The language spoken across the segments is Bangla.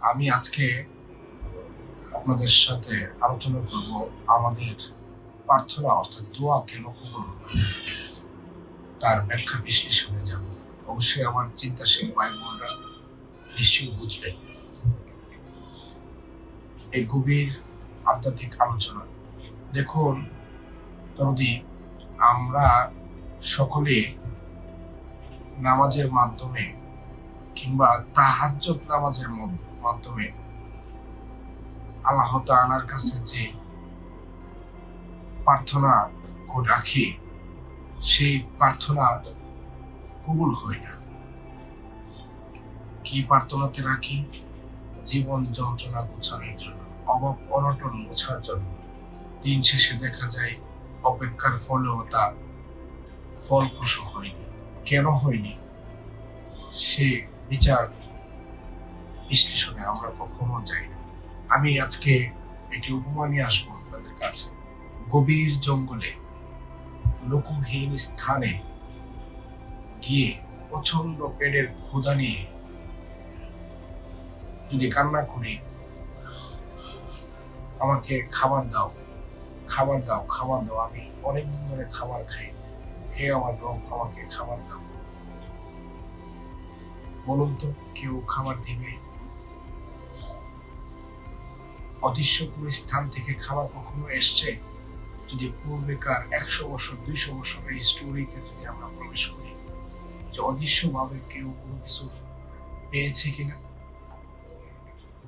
আমি আজকে আপনাদের সাথে আলোচনা করব আমাদের প্রার্থনা, অর্থাৎ দোয়াকে লক্ষ্য করব তার ব্যাখ্যা বিশ্লেষণে যাব। অবশ্যই আমার চিন্তাশীল ভাই বোনরা নিশ্চয়ই বুঝবে এই গভীর আধ্যাত্মিক আলোচনা। দেখুন যদি আমরা সকলে নামাজের মাধ্যমে কিংবা তাহাজ্জত নামাজের মধ্য- মাধ্যমে আল্লাহ তাআলার কাছে যে প্রার্থনা রাখি, সেই প্রার্থনা কবুল হয় না। কি প্রার্থনাতে রাখি? জীবন যন্ত্রণা গোছানোর জন্য, অভাব, অনটন মোছার জন্য। দিন শেষে দেখা যায়, অপেক্ষার ফলেও তা ফলপ্রসূ হয়নি। কেন হয়নি? সে বিচার বিশ্লেষণে আমরা কখনো যাই না। আমি আজকে একটি উপমা নিয়ে আসব আপনাদের কাছে। গভীর জঙ্গলে লোকহীন স্থানে গিয়ে প্রচণ্ড পেটের ক্ষুধা নিয়ে যদি কান্না করি, আমাকে খাবার দাও খাবার দাও খাবার দাও। আমি অনেকদিন ধরে খাবার খাই। হে আমার রব, আমাকে খাবার দাও। বলুন তো, কেউ খাবার দিবে? অদৃশ্য কোনো স্থান থেকে খাবার কখনো এসছে? যদি পূর্বেকার একশো বছর, দুইশো বছরের স্টোরিতে যদি আমরা প্রবেশ করি, যে অদৃশ্য ভাবে কেউ কোনো কিছু পেয়েছে কিনা?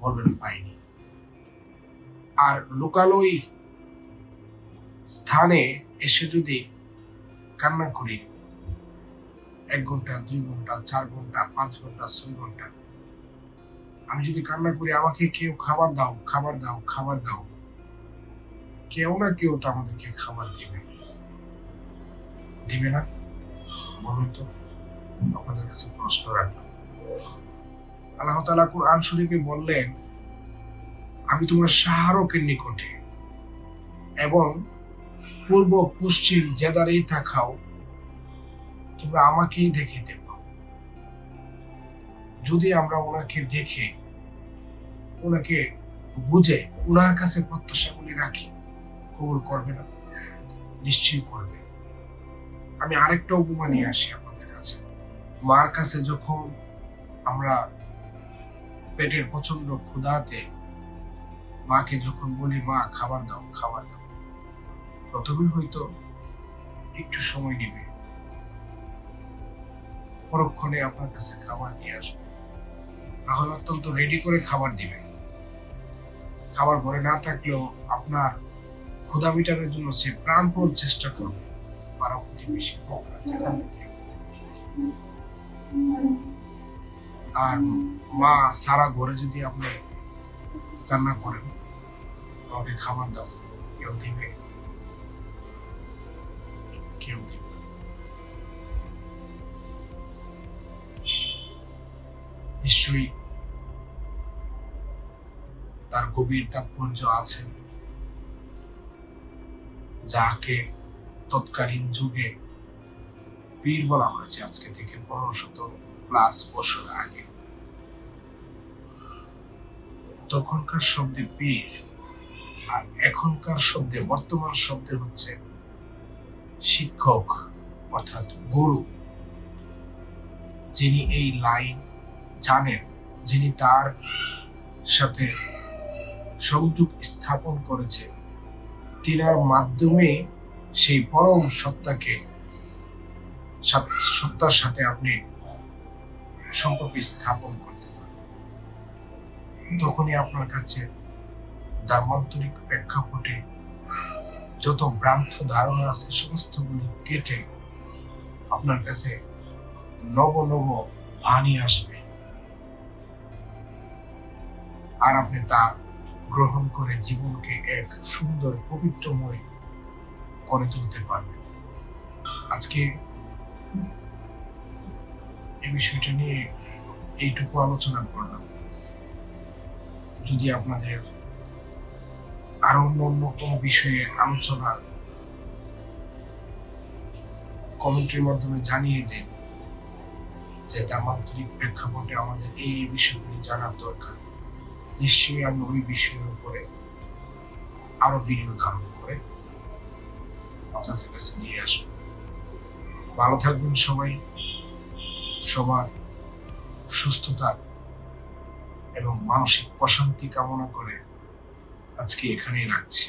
বলবেন পাইনি। আর লোকালয় স্থানে এসে যদি কান্না করি, এক ঘণ্টা, দুই ঘণ্টা, চার ঘণ্টা, পাঁচ ঘণ্টা, ছয় ঘণ্টা আমি যদি কান্না করি, আমাকে কেউ খাবার দাও খাবার দাও খাবার দাও। কেউ না কেউ তো আমাদেরকে খাবার দিবে। দিবে না? বলুন তো, আপনাদের কাছে প্রশ্ন রাখলাম। আল্লাহ তালা কোরআন শরীফে বললেন, আমি তোমার শাহরকের নিকটে এবং পূর্ব পশ্চিম যেদারেই থাকাও তোমরা আমাকেই দেখিতে পাও যদি আমরা ওনাকে দেখে ওনাকে বুঝে ওনার কাছে প্রত্যাশাগুলি রাখি, কবুল করবে না। নিশ্চয়ই করবে। আমি আরেকটা উপমা নিয়ে আসি আপনাদের কাছে। মার কাছে যখন আমরা পেটের প্রচণ্ড ক্ষুধাতে, মাকে যখন বলি, মা, খাবার দাও খাবার দাও। প্রথমে হয়তো একটু সময় নেবে। পরক্ষণে আপনার কাছে খাবার নিয়ে আসবে। তাহলে অত্যন্ত রেডি করে খাবার দিবে খাবার ঘরে না থাকলেও আপনার ক্ষুধা মিটানোর জন্য সে প্রাণপণ চেষ্টা করবে। পাড়া প্রতিবেশী আর মা সারা ঘরে যদি আপনি কান্না করেন আমাকে খাবার দাও। কেউ দিবে? কেউ দিবে নিশ্চয়ই তার গভীর তাৎপর্য আছে। যাকে তৎকালীন যুগে পীর বলা হয়েছে, আজকে থেকে পনেরো শত প্লাস বছর আগে। তখনকার শব্দে পীর আর এখনকার শব্দে, বর্তমান শব্দে হচ্ছে শিক্ষক অর্থাৎ গুরু। যিনি এই লাইন জানেন, যিনি তার সাথে সংযোগ স্থাপন করেছে। তিনার মাধ্যমে সেই পরম সত্তাকে সত্তার সাথে আপনি সম্পর্ক স্থাপন করতে পারেন তখনই আপনার কাছে ধর্মান্তরিক প্রেক্ষাপটে যত ভ্রান্ত ধারণা আছে, সমস্তগুলি কেটে আপনার কাছে নব নব বাণী আসবে। আর আপনি তা গ্রহণ করে জীবনকে এক সুন্দর, পবিত্রময় করে তুলতে পারবেন আজকে এই বিষয়টা নিয়ে এইটুকু আলোচনা করলাম। যদি আপনাদের আরও অন্য অন্য কোনো বিষয়ে আলোচনা কমেন্টের মাধ্যমে জানিয়ে দেন যে তামাত্রিক প্রেক্ষাপটে আমাদের এই বিষয়গুলি জানার দরকার। নিশ্চয়ই আমি ওই বিষয়ের উপরে আরও ভিডিও ধারণ করে আপনাদের কাছে নিয়ে আসব। ভালো থাকবেন সবাই, সবার সুস্থতা এবং মানসিক প্রশান্তি কামনা করে আজকে এখানেই রাখছি।